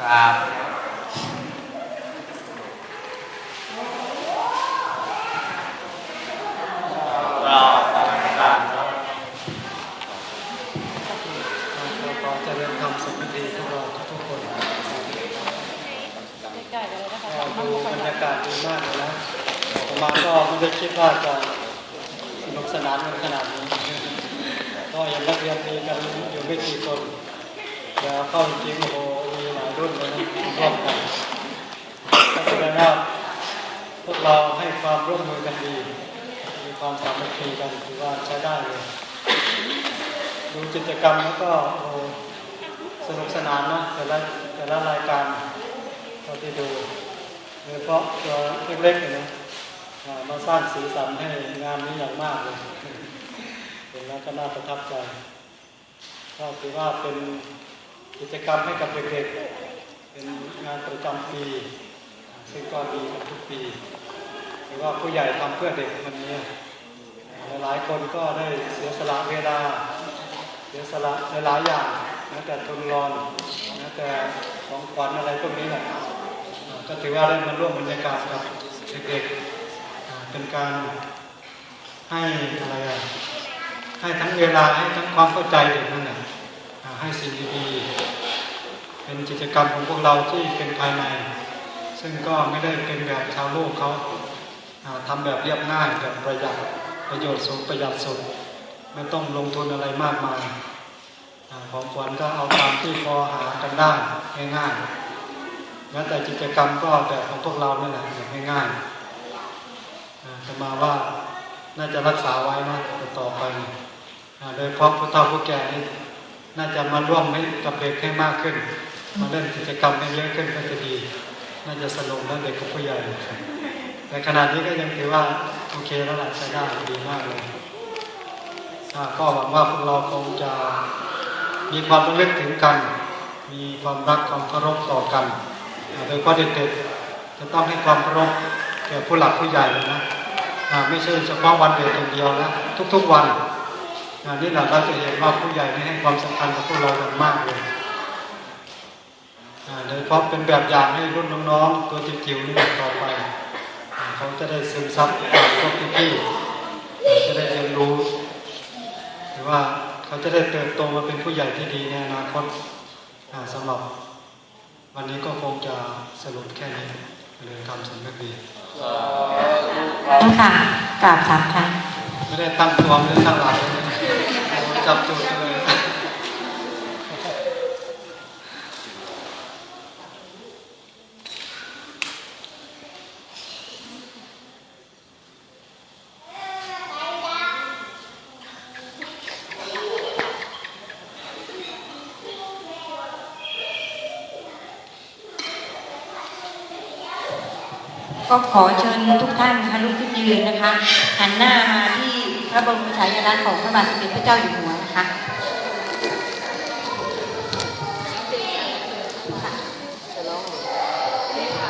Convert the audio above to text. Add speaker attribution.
Speaker 1: ครับรอนการณ์
Speaker 2: เราขอเจริญธรรมสุขดีพวกเราทุกๆคน
Speaker 3: ใกล้ๆกันเลยนะคะ
Speaker 2: ก็
Speaker 3: สอง
Speaker 2: ดูบรรยากาศดีมากเลยนะผมมาก็ไม่ได้คิดว่าจะสนุกสนานกันขนาดนี้ ก็เห็นนักเรียนมีกันอยู่ไม่กี่คนเดี๋ยวเข้าจริงโอ้โห รุ่นเลยนะร่วมกันแสดงว่าพวกเราให้ความร่วมมือกันดี มีความสามัคคีกันถือว่าใช้ได้เลยดูกิจกรรมแล้วก็โอ้สนุกสนานนะแต่ละแต่ละรายการเท่าที่ดูโดยเฉพาะตัวเล็กๆเนี่ยนะมาสร้างสีสันให้งานนี้อย่างมากเลยเห็นแล้วก็น่าประทับใจก็ถือว่าเป็น กิจกรรมให้กับเด็กๆเป็นงานประจำปี ซึ่งก็มีทุกปีหรือว่าผู้ใหญ่ทำเพื่อเด็กวันนี้หลายคนก็ได้เสียสละเวลาเสียสละหลายอย่างแม้แต่ทุนรอนแม้แต่ของขวัญอะไรพวกนี้แหละอ่าก็ถือว่าได้มาร่วมบรรยากาศกับเด็กๆเป็นการให้อะไรให้ทั้งเวลาให้ทั้งความเข้าใจเด็กนั่นแหละ ให้สิ่งดีๆเป็นกิจกรรมของพวกเราที่เป็นภายใน ซึ่งก็ไม่ได้เป็นแบบชาวโลกเขาอ่าทำแบบเรียบง่ายแบบประหยัดประโยชน์สูงประหยัดสุด ไม่ต้องลงทุนอะไรมากมายของขวัญก็เอาตามที่พอหากันได้ง่ายๆแม้แต่กิจกรรมก็แบบของพวกเรานี่แหละแบบง่ายๆอ่าจะมาว่าน่าจะรักษาไว้นะต่อไปโดยเฉพาะผู้เฒ่าผู้แก่นี่ น่าจะมาร่วมให้กับเด็กให้มากขึ้น มาเล่นกิจกรรมให้เยอะขึ้นก็จะดี น่าจะสนุกทั้งเด็กกับผู้ใหญ่แต่ขนาดนี้ก็ยังถือว่าโอเคแล้วล่ะใช้ได้ดีมากเลยก็หวังว่าพวกเราคงจะมีความระลึกถึงกัน มีความรักความเคารพต่อกันโดยเฉพาะเด็กๆจะต้องให้ความเคารพแก่ผู้หลักผู้ใหญ่นะไม่ใช่เฉพาะวันเด็กอย่างเดียวนะทุกๆวัน อ่านี่แหละเราจะเห็นว่าผู้ใหญ่นี่ให้ความสำคัญกับพวกเราอย่างมากเลยอ่าโดยเฉพาะเป็นแบบอย่างให้รุ่นน้องๆ ตัวจิ๋วๆนี่ต่อไปอ่าเขาจะได้ซึมซับจากพวกพี่ๆอ่าจะได้เรียนรู้หรือว่าเขาจะได้เติบโตมาเป็นผู้ใหญ่ที่ดีในอนาคตอ่าสำหรับวันนี้ก็คงจะสรุปแค่นี้เลยทำสำเร็จดี
Speaker 3: ต้องค่ะกราบสามครั้ง
Speaker 2: ไม่ได้ตั้งตัวไม่ได้ตั้งหลักเลยนะ จับจุดเลย
Speaker 3: ก็ขอเชิญทุกท่านนะคะลุกขึ้นยืนนะคะหันหน้ามาที่พระบรมฉายาลักษณ์ของพระบาทสมเด็จพระเจ้าอยู่หัว